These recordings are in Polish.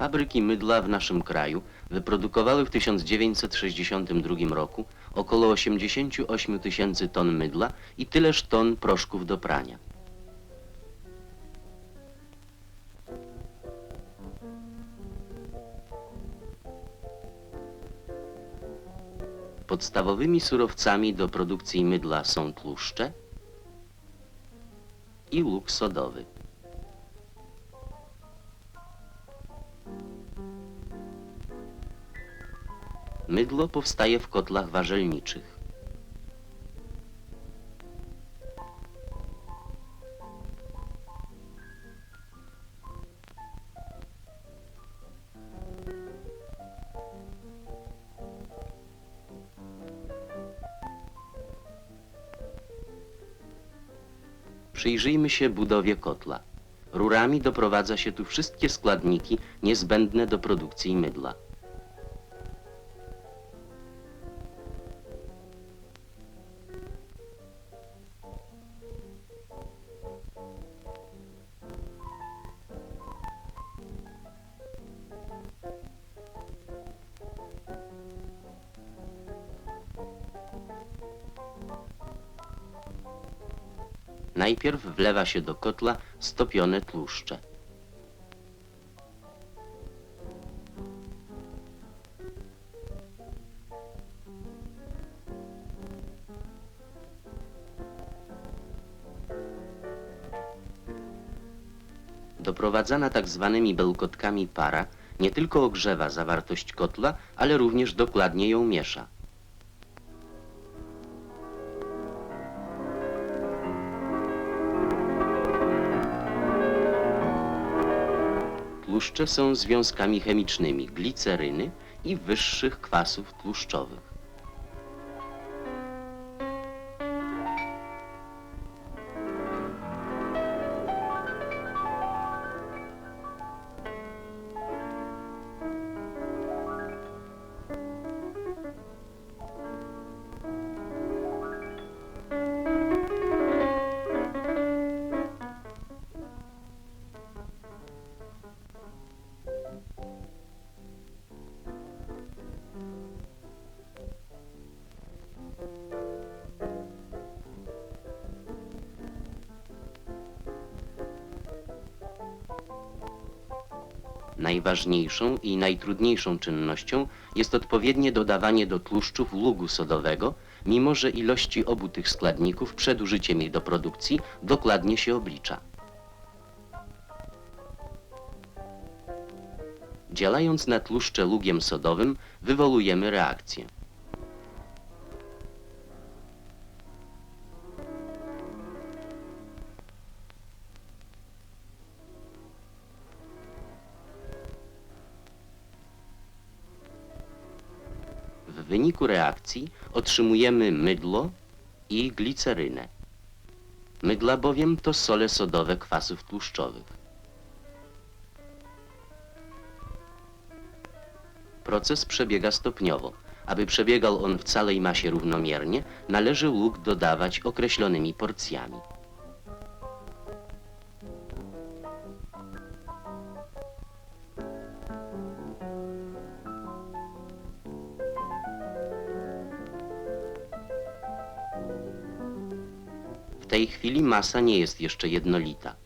Fabryki mydla w naszym kraju wyprodukowały w 1962 roku około 88 tysięcy ton mydla i tyleż ton proszków do prania. Podstawowymi surowcami do produkcji mydla są tłuszcze i łuk sodowy. Mydlo powstaje w kotlach warzelniczych. Przyjrzyjmy się budowie kotla. Rurami doprowadza się tu wszystkie składniki niezbędne do produkcji mydla. Najpierw wlewa się do kotla stopione tłuszcze. Doprowadzana tak zwanymi bełkotkami para nie tylko ogrzewa zawartość kotla, ale również dokładnie ją miesza. Tłuszcze są związkami chemicznymi gliceryny i wyższych kwasów tłuszczowych. Najważniejszą i najtrudniejszą czynnością jest odpowiednie dodawanie do tłuszczów lugu sodowego, mimo że ilości obu tych składników przed użyciem ich do produkcji dokładnie się oblicza. Działając na tłuszcze lugiem sodowym, wywołujemy reakcję. Wyniku reakcji otrzymujemy mydlo i glicerynę. Mydla bowiem to sole sodowe kwasów tłuszczowych. Proces przebiega stopniowo. Aby przebiegał on w całej masie równomiernie, należy łuk dodawać określonymi porcjami. Tej chwili masa nie jest jeszcze jednolita.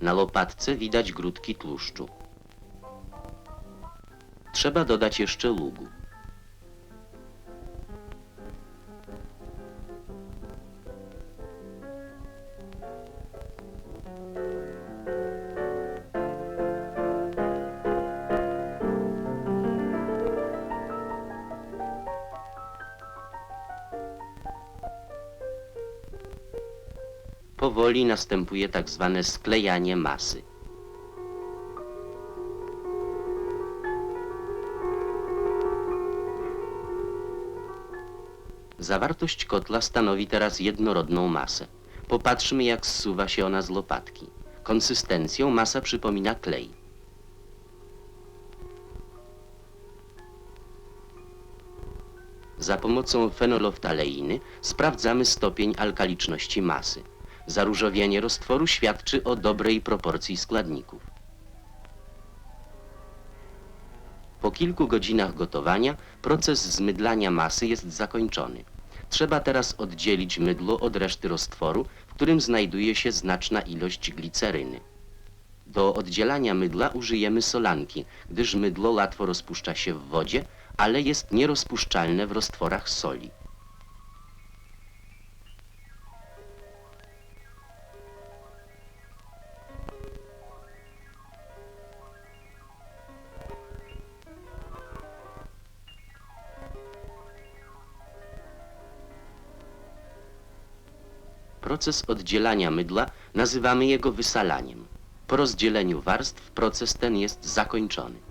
Na lopatce widać grudki tłuszczu. Trzeba dodać jeszcze lugu. Powoli następuje tak zwane sklejanie masy. Zawartość kotla stanowi teraz jednorodną masę. Popatrzmy, jak zsuwa się ona z lopatki. Konsystencją masa przypomina klej. Za pomocą fenoloftaleiny sprawdzamy stopień alkaliczności masy. Zaróżowienie roztworu świadczy o dobrej proporcji składników. Po kilku godzinach gotowania proces zmydlania masy jest zakończony. Trzeba teraz oddzielić mydło od reszty roztworu, w którym znajduje się znaczna ilość gliceryny. Do oddzielania mydla użyjemy solanki, gdyż mydlo łatwo rozpuszcza się w wodzie, ale jest nierozpuszczalne w roztworach soli. Proces oddzielania mydla nazywamy jego wysalaniem. Po rozdzieleniu warstw proces ten jest zakończony.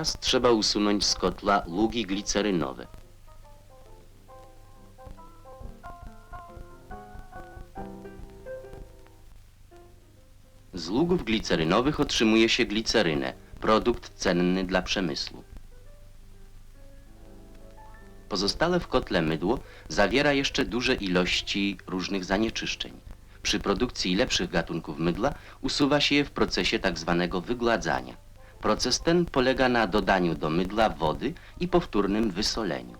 Teraz trzeba usunąć z kotla lugi glicerynowe. Z lugów glicerynowych otrzymuje się glicerynę, produkt cenny dla przemysłu. Pozostałe w kotle mydło zawiera jeszcze duże ilości różnych zanieczyszczeń. Przy produkcji lepszych gatunków mydla usuwa się je w procesie tzw. wygładzania. Proces ten polega na dodaniu do mydla wody i powtórnym wysoleniu.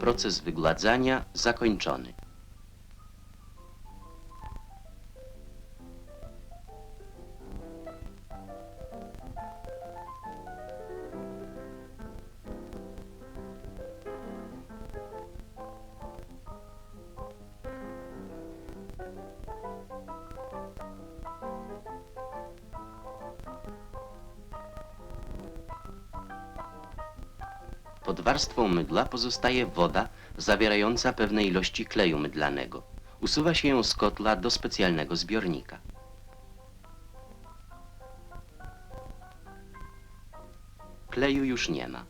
Proces wygładzania zakończony. Pod warstwą mydla pozostaje woda zawierająca pewne ilości kleju mydlanego. Usuwa się ją z kotla do specjalnego zbiornika. Kleju już nie ma.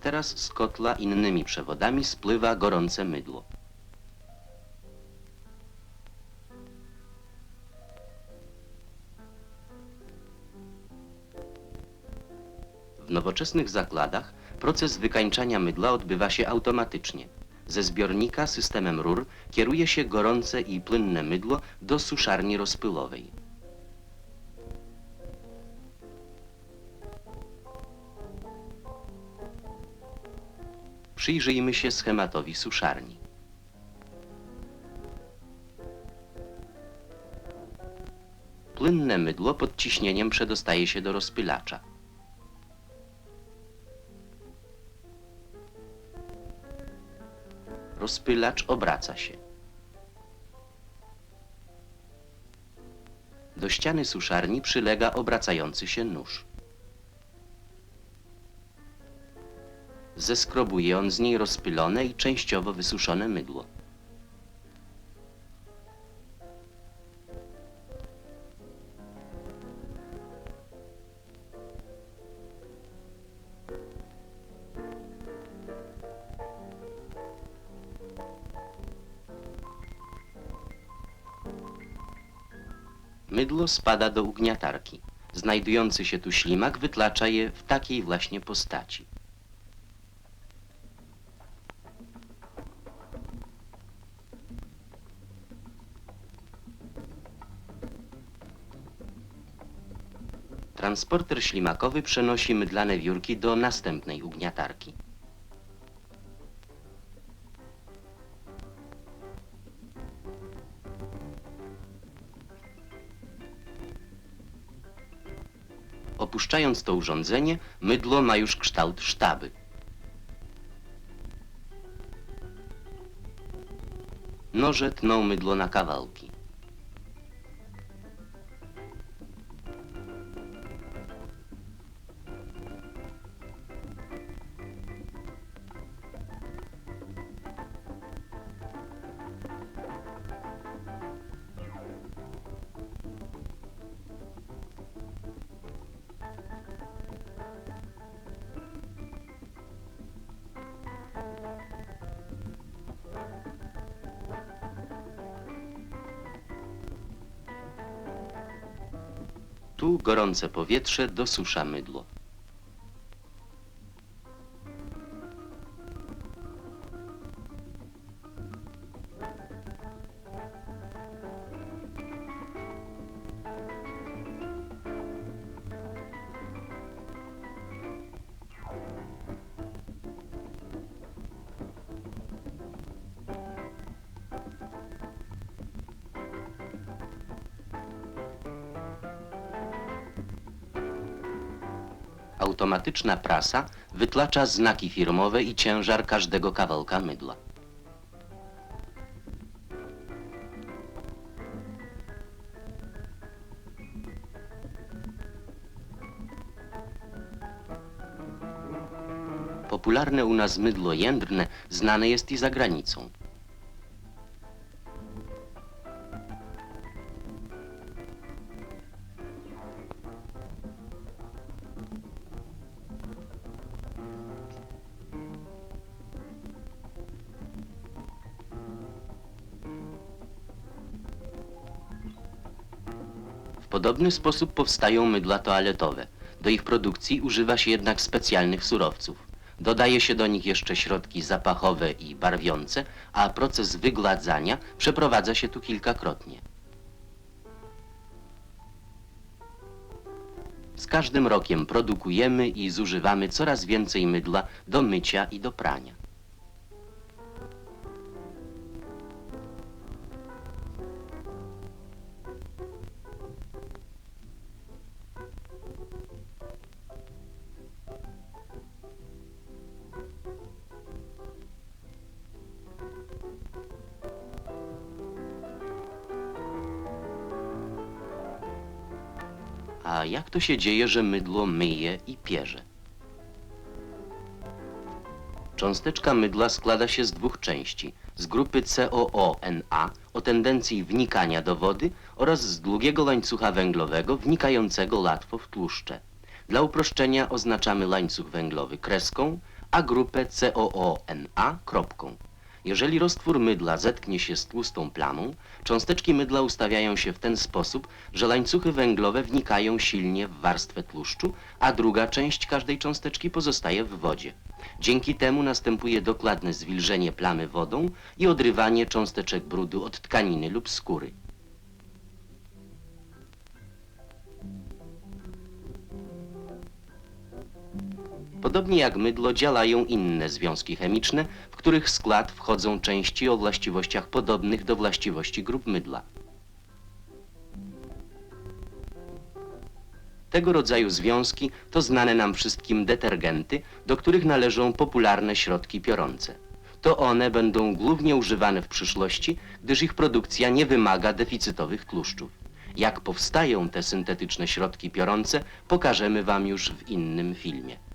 Teraz z kotla innymi przewodami spływa gorące mydło. W nowoczesnych zakładach proces wykańczania mydla odbywa się automatycznie. Ze zbiornika systemem rur kieruje się gorące i płynne mydło do suszarni rozpylowej. Przyjrzyjmy się schematowi suszarni. Płynne mydło pod ciśnieniem przedostaje się do rozpylacza. Rozpylacz obraca się. Do ściany suszarni przylega obracający się nóż. Zeskrobuje on z niej rozpylone i częściowo wysuszone mydło. Mydło spada do ugniatarki. Znajdujący się tu ślimak wytlacza je w takiej właśnie postaci. Transporter ślimakowy przenosi mydlane wiórki do następnej ugniatarki. Opuszczając to urządzenie, mydło ma już kształt sztaby. Noże tną mydło na kawałki. Tu gorące powietrze dosusza mydło. Automatyczna prasa wytłacza znaki firmowe i ciężar każdego kawałka mydła. Popularne u nas mydło jędrne znane jest i za granicą. Podobny sposób powstają mydła toaletowe. Do ich produkcji używa się jednak specjalnych surowców. Dodaje się do nich jeszcze środki zapachowe i barwiące, a proces wygladzania przeprowadza się tu kilkakrotnie. Z każdym rokiem produkujemy i zużywamy coraz więcej mydła do mycia i do prania. A jak to się dzieje, że mydło myje i pierze? Cząsteczka mydla składa się z dwóch części. Z grupy COO-NA o tendencji wnikania do wody oraz z długiego łańcucha węglowego wnikającego łatwo w tłuszcze. Dla uproszczenia oznaczamy łańcuch węglowy kreską, a grupę COO-NA kropką. Jeżeli roztwór mydla zetknie się z tłustą plamą, cząsteczki mydla ustawiają się w ten sposób, że łańcuchy węglowe wnikają silnie w warstwę tłuszczu, a druga część każdej cząsteczki pozostaje w wodzie. Dzięki temu następuje dokładne zwilżenie plamy wodą i odrywanie cząsteczek brudu od tkaniny lub skóry. Podobnie jak mydlo działają inne związki chemiczne, których skład wchodzą części o właściwościach podobnych do właściwości grup mydla. Tego rodzaju związki to znane nam wszystkim detergenty, do których należą popularne środki piorące. To one będą głównie używane w przyszłości, gdyż ich produkcja nie wymaga deficytowych tłuszczów. Jak powstają te syntetyczne środki piorące, pokażemy Wam już w innym filmie.